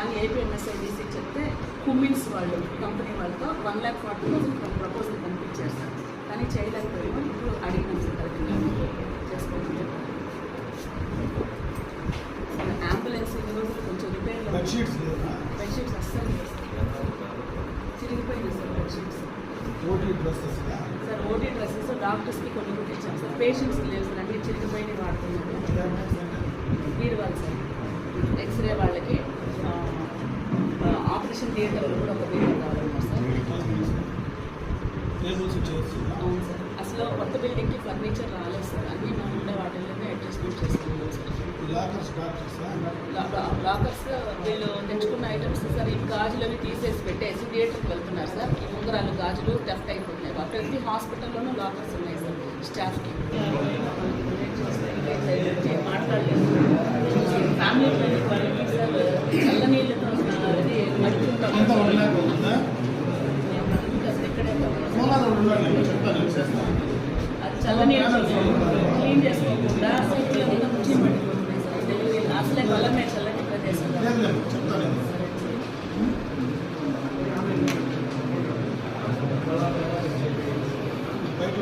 కానీ ఏపీఎంఎస్ఐడిసి చెప్తే కుమిన్స్ వాళ్ళు కంపెనీ వాళ్ళతో one lakh forty thousand proposal పంపించారు సార్. కానీ చేయలేకపోయాము ఇప్పుడు అడిగినాం సార్ కరెక్ట్గా. సార్ అంబులెన్స్ ఇన్ని రోజులు కొంచెం రిపేర్లో బెడ్షీట్స్ బెడ్షీట్స్ అస్సలు చిరిగిపోయింది sir. Bedsheets OT dresses sir OT dresses డాక్టర్స్కి కొన్ని కొన్ని ఇచ్చాం సార్. పేషెంట్స్కి లేవు సార్ అంటే చిరిగిపోయినవి వాడుతున్నారు మీరు వాళ్ళు సార్. ఎక్స్రే వాళ్ళకి థియేటర్లో కూడా ఒక బిల్డింగ్ కావాలన్నారు సార్ అవును సార్ అసలు కొత్త బిల్డింగ్కి ఫర్నిచర్ రాలేదు సార్ అన్నీ మా ఉండే వాటిల్లోనే అడ్జస్ట్మెంట్ చేసుకున్నాం సార్ లాకర్స్ వీళ్ళు తెచ్చుకున్న ఐటమ్స్ సార్ ఈ గాజులు తీసేసి పెట్టేసి థియేటర్కి వెళ్తున్నారు సార్ ఈ ఉంగరాలు గాజులు టెఫ్ట్ అయిపోతున్నాయి. ప్రతి హాస్పిటల్లోనూ లాకర్స్ ఉన్నాయి సార్ స్టాఫ్కి. చల్లనీళ్ళు క్లీన్ చేసుకోకుండా సైకిల్ అంతా ముచ్చి సార్ డెలివరీ అసలే బలమే ప్రదేశం చెప్తాను. బయట